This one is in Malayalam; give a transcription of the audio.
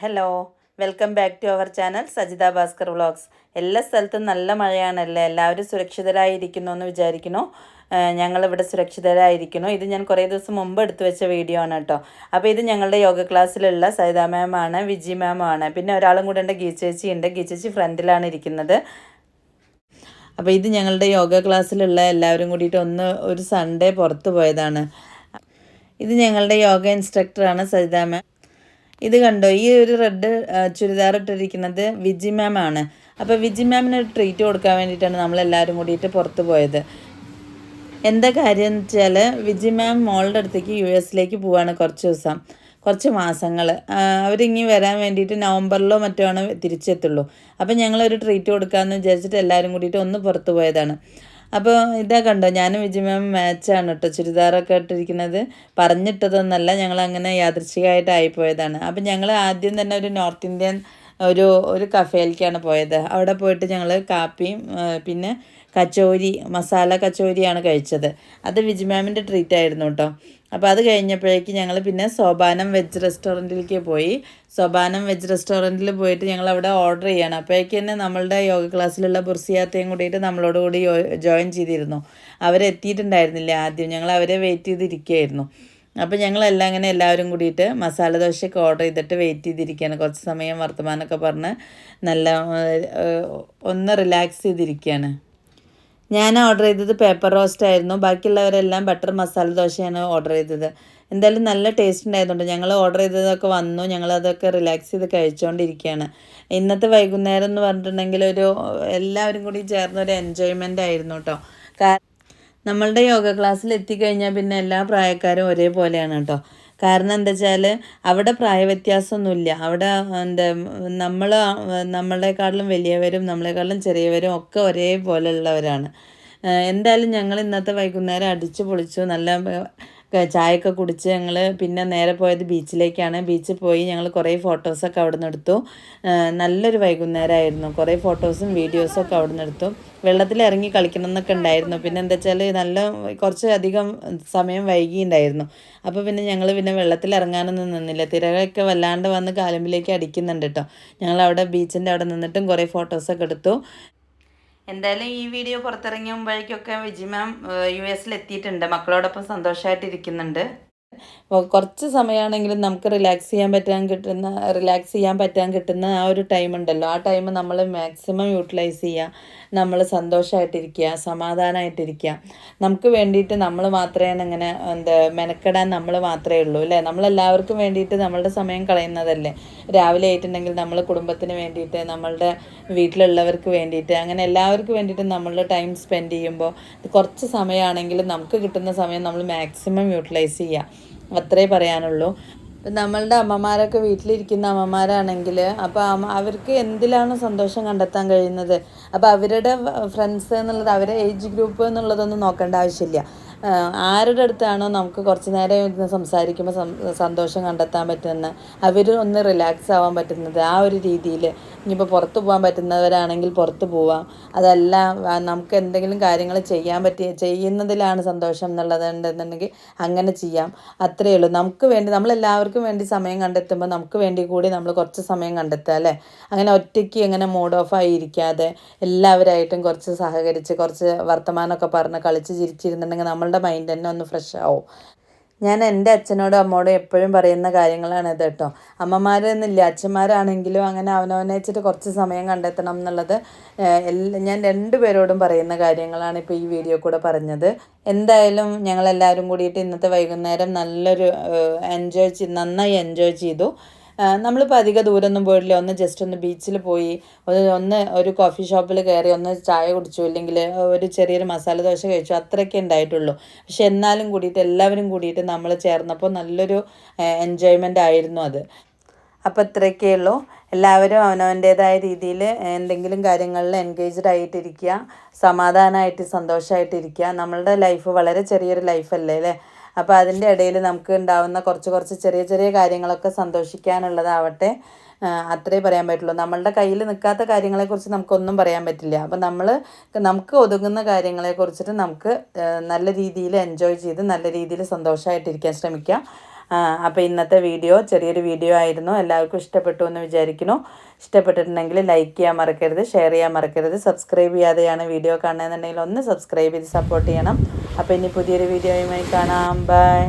Hello welcome back to our channel Sajitha Bhaskar vlogs എല്ലാ സ്ഥലത്തും നല്ല മഴയാണല്ലേ? എല്ലാവരും സുരക്ഷിതരായിരിക്കുന്നു എന്ന് വിചാരിക്കുന്നു. ഞങ്ങളിവിടെ സുരക്ഷിതരായിരിക്കുന്നു. ഇത് ഞാൻ കുറേ ദിവസം മുമ്പ് എടുത്തു വെച്ച വീഡിയോ ആണ് കേട്ടോ. അപ്പോൾ ഇത് ഞങ്ങളുടെ യോഗ ക്ലാസ്സിലുള്ള സജിത മാമാണ് വിജി മാമാണ് പിന്നെ ഒരാളും കൂടെ ഉണ്ട് ഗീച്ചേച്ചി ഉണ്ട്. ഗീച്ചേച്ചി ഫ്രണ്ടിലാണ് ഇരിക്കുന്നത്. അപ്പോൾ ഇത് ഞങ്ങളുടെ യോഗ ക്ലാസ്സിലുള്ള എല്ലാവരും കൂടിയിട്ട് ഒന്ന് ഒരു സൺഡേ പുറത്തു പോയതാണ്. ഇത് ഞങ്ങളുടെ യോഗ ഇൻസ്ട്രക്ടറാണ് സജിത മാം ഇത് കണ്ടോ? ഈ ഒരു റെഡ് ചുരിദാർ ഇട്ടിരിക്കുന്നത് വിജി മാം ആണ്. അപ്പോൾ വിജി മാമിന് ഒരു ട്രീറ്റ് കൊടുക്കാൻ വേണ്ടിയിട്ടാണ് നമ്മളെല്ലാവരും കൂടിയിട്ട് പുറത്ത് പോയത്. എന്താ കാര്യം എന്ന് വെച്ചാൽ വിജി മാം മോളുടെ അടുത്തേക്ക് യു എസിലേക്ക് പോവാണ് കുറച്ച് ദിവസം കുറച്ച് മാസങ്ങൾ അവരിങ്ങി വരാൻ വേണ്ടിയിട്ട് നവംബറിലോ മറ്റോ ആണ് തിരിച്ചെത്തുള്ളൂ. അപ്പം ഞങ്ങളൊരു ട്രീറ്റ് കൊടുക്കാമെന്ന് വിചാരിച്ചിട്ട് എല്ലാവരും കൂടിയിട്ട് ഒന്ന് പുറത്ത് പോയതാണ്. അപ്പോൾ ഇതാ കണ്ടോ ഞാനും വിജി മാം മാച്ചാണ് കേട്ടോ ചുരിദാറൊക്കെ ഇട്ടിരിക്കുന്നത്. പറഞ്ഞിട്ടതൊന്നല്ല ഞങ്ങൾ അങ്ങനെ യാദൃച്ഛികമായിട്ട് ആയിപ്പോയതാണ് അപ്പം ഞങ്ങൾ ആദ്യം തന്നെ ഒരു നോർത്ത് ഇന്ത്യൻ ഒരു ഒരു കഫേയിലേക്കാണ് പോയത്. അവിടെ പോയിട്ട് ഞങ്ങൾ കാപ്പിയും പിന്നെ കച്ചോരി മസാല കച്ചോരിയാണ് കഴിച്ചത്. അത് വിജി മാമിന്റെ ട്രീറ്റ് ആയിരുന്നു കേട്ടോ അപ്പോൾ അത് കഴിഞ്ഞപ്പോഴേക്ക് ഞങ്ങൾ പിന്നെ സോപാനം വെജ് റെസ്റ്റോറന്റിലേക്ക് പോയി. സോപാനം വെജ് റെസ്റ്റോറന്റിൽ പോയിട്ട് ഞങ്ങൾ അവിടെ ഓർഡർ ചെയ്യണം. അപ്പോഴേക്ക് തന്നെ നമ്മളുടെ യോഗ ക്ലാസ്സിലുള്ള ബുർസിയാത്തയും കൂടിയിട്ട് നമ്മളോട് കൂടി ജോയിൻ ചെയ്തിരുന്നു. അവരെത്തിയിട്ടുണ്ടായിരുന്നില്ല ആദ്യം. ഞങ്ങൾ അവരെ വെയിറ്റ് ചെയ്തിരിക്കുകയായിരുന്നു. അപ്പോൾ ഞങ്ങളെല്ലാം ഇങ്ങനെ എല്ലാവരും കൂടിയിട്ട് മസാല ദോശയൊക്കെ ഓർഡർ ചെയ്തിട്ട് വെയിറ്റ് ചെയ്തിരിക്കുകയാണ്. കുറച്ച് സമയം വർത്തമാനമൊക്കെ പറഞ്ഞ് നല്ല ഒന്ന് റിലാക്സ് ചെയ്തിരിക്കുകയാണ്. ഞാൻ ഓർഡർ ചെയ്തത് പേപ്പർ റോസ്റ്റ് ആയിരുന്നു. ബാക്കിയുള്ളവരെല്ലാം ബട്ടർ മസാല ദോശയാണ് ഓർഡർ ചെയ്തത്. എന്തായാലും നല്ല ടേസ്റ്റ് ഉണ്ടായതുകൊണ്ട് ഞങ്ങൾ ഓർഡർ ചെയ്തതൊക്കെ വന്നു. ഞങ്ങളതൊക്കെ റിലാക്സ് ചെയ്ത് കഴിച്ചുകൊണ്ടിരിക്കുകയാണ് ഇന്നത്തെ വൈകുന്നേരം എന്ന് പറഞ്ഞിട്ടുണ്ടെങ്കിൽ ഒരു എല്ലാവരും കൂടി ചേർന്ന ഒരു എൻജോയ്മെന്റ് ആയിരുന്നു കേട്ടോ കാരണം നമ്മളുടെ യോഗ ക്ലാസ്സിൽ എത്തിക്കഴിഞ്ഞാൽ പിന്നെ എല്ലാ പ്രായക്കാരും ഒരേപോലെയാണ് കേട്ടോ കാരണം എന്താ വെച്ചാൽ അവിടെ പ്രായവ്യത്യാസമൊന്നുമില്ല അവിടെ എന്താ നമ്മൾ നമ്മളെക്കാട്ടിലും വലിയവരും നമ്മളെക്കാളും ചെറിയവരും ഒക്കെ ഒരേപോലെ ഉള്ളവരാണ് എന്തായാലും ഞങ്ങൾ ഇന്നത്തെ വൈകുന്നേരം അടിച്ചു പൊളിച്ചു. നല്ല ചായയൊക്കെ കുടിച്ച് ഞങ്ങൾ പിന്നെ നേരെ പോയത് ബീച്ചിലേക്കാണ്. ബീച്ചിൽ പോയി ഞങ്ങൾ കുറേ ഫോട്ടോസൊക്കെ അവിടെ നിന്ന് എടുത്തു. നല്ലൊരു വൈകുന്നേരമായിരുന്നു. കുറേ ഫോട്ടോസും വീഡിയോസൊക്കെ അവിടെ നിന്ന് എടുത്തു. വെള്ളത്തിൽ ഇറങ്ങി കളിക്കണം എന്നൊക്കെ ഉണ്ടായിരുന്നു. പിന്നെ എന്താ വെച്ചാൽ നല്ല കുറച്ച് അധികം സമയം വൈകിയുണ്ടായിരുന്നു അപ്പോൾ പിന്നെ ഞങ്ങൾ പിന്നെ വെള്ളത്തിൽ ഇറങ്ങാനൊന്നും നിന്നില്ല. തിരകളൊക്കെ വല്ലാണ്ട് വന്ന് കാലുമ്പിലേക്ക് അടിക്കുന്നുണ്ട് കേട്ടോ ഞങ്ങൾ അവിടെ ബീച്ചിന്റെ അവിടെ നിന്നിട്ടും കുറേ ഫോട്ടോസൊക്കെ എടുത്തു. എന്തായാലും ഈ വീഡിയോ പുറത്തിറങ്ങിയ പുറത്തിറങ്ങിയുമ്പോഴേക്കൊക്കെ വിജി മാം യു എസിൽ എത്തിയിട്ടുണ്ട് മക്കളോടൊപ്പം സന്തോഷമായിട്ട് ഇരിക്കുന്നുണ്ട് അപ്പോൾ കുറച്ച് സമയമാണെങ്കിലും നമുക്ക് റിലാക്സ് ചെയ്യാൻ പറ്റാൻ കിട്ടുന്ന റിലാക്സ് ചെയ്യാൻ പറ്റാൻ കിട്ടുന്ന ആ ഒരു ടൈം ഉണ്ടല്ലോ. ആ ടൈം നമ്മൾ മാക്സിമം യൂട്ടിലൈസ് ചെയ്യുക നമ്മൾ സന്തോഷമായിട്ടിരിക്കുക സമാധാനമായിട്ടിരിക്കുക നമുക്ക് വേണ്ടിയിട്ട് നമ്മൾ മാത്രമേ അങ്ങനെ എന്താ മെനക്കെടാൻ നമ്മൾ മാത്രമേ ഉള്ളൂ അല്ലേ? നമ്മളെല്ലാവർക്കും വേണ്ടിയിട്ട് നമ്മളുടെ സമയം കളയുന്നതല്ലേ? രാവിലെ ആയിട്ടുണ്ടെങ്കിൽ നമ്മൾ കുടുംബത്തിന് വേണ്ടിയിട്ട് നമ്മളുടെ വീട്ടിലുള്ളവർക്ക് വേണ്ടിയിട്ട് അങ്ങനെ എല്ലാവർക്കും വേണ്ടിയിട്ട് നമ്മൾ ടൈം സ്പെൻഡ് ചെയ്യുമ്പോൾ കുറച്ച് സമയമാണെങ്കിലും നമുക്ക് കിട്ടുന്ന സമയം നമ്മൾ മാക്സിമം യൂട്ടിലൈസ് ചെയ്യുക അത്രേ പറയാനുള്ളൂ. നമ്മളുടെ അമ്മമാരൊക്കെ വീട്ടിലിരിക്കുന്ന അമ്മമാരാണെങ്കിൽ അപ്പോൾ അവർക്ക് എന്തിലാണ് സന്തോഷം കണ്ടെത്താൻ കഴിയുന്നത്? അപ്പോൾ അവരുടെ ഫ്രണ്ട്സ് എന്നുള്ളത് അവരുടെ ഏജ് ഗ്രൂപ്പ് എന്നുള്ളതൊന്നും നോക്കേണ്ട ആവശ്യമില്ല. ആരുടെ അടുത്താണോ നമുക്ക് കുറച്ച് നേരം ഇരുന്ന് സംസാരിക്കുമ്പോൾ സന്തോഷം കണ്ടെത്താൻ പറ്റുന്ന അവർ ഒന്ന് റിലാക്സ് ആവാൻ പറ്റുന്നത് ആ ഒരു രീതിയിൽ ഇനിയിപ്പോൾ പുറത്ത് പോകാൻ പറ്റുന്നവരാണെങ്കിൽ പുറത്ത് പോവാം. അതല്ല നമുക്ക് എന്തെങ്കിലും കാര്യങ്ങൾ ചെയ്യാൻ പറ്റിയ ചെയ്യുന്നതിലാണ് സന്തോഷം എന്നുള്ളത് ഉണ്ടെന്നുണ്ടെങ്കിൽ അങ്ങനെ ചെയ്യാം. അത്രയേ ഉള്ളൂ. നമുക്ക് വേണ്ടി നമ്മളെല്ലാവർക്കും വേണ്ടി സമയം കണ്ടെത്തുമ്പോൾ നമുക്ക് വേണ്ടി കൂടി നമ്മൾ കുറച്ച് സമയം കണ്ടെത്തുക അല്ലേ? അങ്ങനെ ഒറ്റയ്ക്ക് അങ്ങനെ മൂഡ് ഓഫ് ആയി ഇരിക്കാതെ എല്ലാവരായിട്ടും കുറച്ച് സഹകരിച്ച് കുറച്ച് വർത്തമാനമൊക്കെ പറഞ്ഞ് കളിച്ച് ചിരിച്ചിരുന്നുണ്ടെങ്കിൽ നമ്മളുടെ മൈൻഡ് തന്നെ ഒന്ന് ഫ്രഷ് ആവും. ഞാൻ എന്റെ അച്ഛനോടും അമ്മോടും എപ്പോഴും പറയുന്ന കാര്യങ്ങളാണ് ഇത് കേട്ടോ. അമ്മമാരെന്നില്ല അച്ഛന്മാരാണെങ്കിലും അങ്ങനെ അവനവനെ വെച്ചിട്ട് കുറച്ച് സമയം കണ്ടെത്തണം എന്നുള്ളത് ഞാൻ രണ്ടുപേരോടും പറയുന്ന കാര്യങ്ങളാണ് ഇപ്പോൾ ഈ വീഡിയോ കൂടെ പറഞ്ഞത്. എന്തായാലും ഞങ്ങളെല്ലാവരും കൂടിയിട്ട് ഇന്നത്തെ വൈകുന്നേരം നല്ലൊരു എൻജോയ് നന്നായി എൻജോയ് ചെയ്തു. നമ്മളിപ്പോൾ അധിക ദൂരമൊന്നും പോയിട്ടില്ല. ഒന്ന് ജസ്റ്റ് ഒന്ന് ബീച്ചിൽ പോയി ഒന്ന് ഒരു കോഫി ഷോപ്പിൽ കയറി ഒന്ന് ചായ കുടിച്ചു അല്ലെങ്കിൽ ഒരു ചെറിയൊരു മസാല ദോശ കഴിച്ചു അത്രയൊക്കെ ഉണ്ടായിട്ടുള്ളൂ പക്ഷെ എന്നാലും കൂടിയിട്ട് എല്ലാവരും കൂടിയിട്ട് നമ്മൾ ചേർന്നപ്പോൾ നല്ലൊരു എൻജോയ്മെന്റ് ആയിരുന്നു അത്. അപ്പോൾ ഇത്രയൊക്കെ ഉള്ളൂ. എല്ലാവരും അവനവന്റേതായ രീതിയിൽ എന്തെങ്കിലും കാര്യങ്ങളിൽ എൻഗേജ്ഡ് ആയിട്ടിരിക്കുക സമാധാനമായിട്ട് സന്തോഷമായിട്ടിരിക്കുക നമ്മളുടെ ലൈഫ് വളരെ ചെറിയൊരു ലൈഫല്ലേ അല്ലേ? അപ്പോൾ അതിന്റെ ഇടയിൽ നമുക്ക് ഉണ്ടാവുന്ന കുറച്ച് കുറച്ച് ചെറിയ ചെറിയ കാര്യങ്ങളൊക്കെ സന്തോഷിക്കാനുള്ളതാവട്ടെ. അത്രേ പറയാൻ പറ്റുള്ളൂ. നമ്മളുടെ കയ്യിൽ നിൽക്കാത്ത കാര്യങ്ങളെക്കുറിച്ച് നമുക്കൊന്നും പറയാൻ പറ്റില്ല. അപ്പം നമ്മൾ നമുക്ക് ഒതുങ്ങുന്ന കാര്യങ്ങളെക്കുറിച്ചിട്ട് നമുക്ക് നല്ല രീതിയിൽ എൻജോയ് ചെയ്ത് നല്ല രീതിയിൽ സന്തോഷമായിട്ടിരിക്കാൻ ശ്രമിക്കുക അപ്പോൾ ഇന്നത്തെ വീഡിയോ ചെറിയൊരു വീഡിയോ ആയിരുന്നു. എല്ലാവർക്കും ഇഷ്ടപ്പെട്ടു എന്ന് വിചാരിക്കുന്നു. ഇഷ്ടപ്പെട്ടിട്ടുണ്ടെങ്കിൽ ലൈക്ക് ചെയ്യാൻ മറക്കരുത് ഷെയർ ചെയ്യാൻ മറക്കരുത്. സബ്സ്ക്രൈബ് ചെയ്യാതെയാണ് വീഡിയോ കാണുന്നതെന്നുണ്ടെങ്കിൽ ഒന്ന് സബ്സ്ക്രൈബ് ചെയ്ത് സപ്പോർട്ട് ചെയ്യണം. അപ്പോൾ ഇനി പുതിയൊരു വീഡിയോയുമായി കാണാം. ബൈ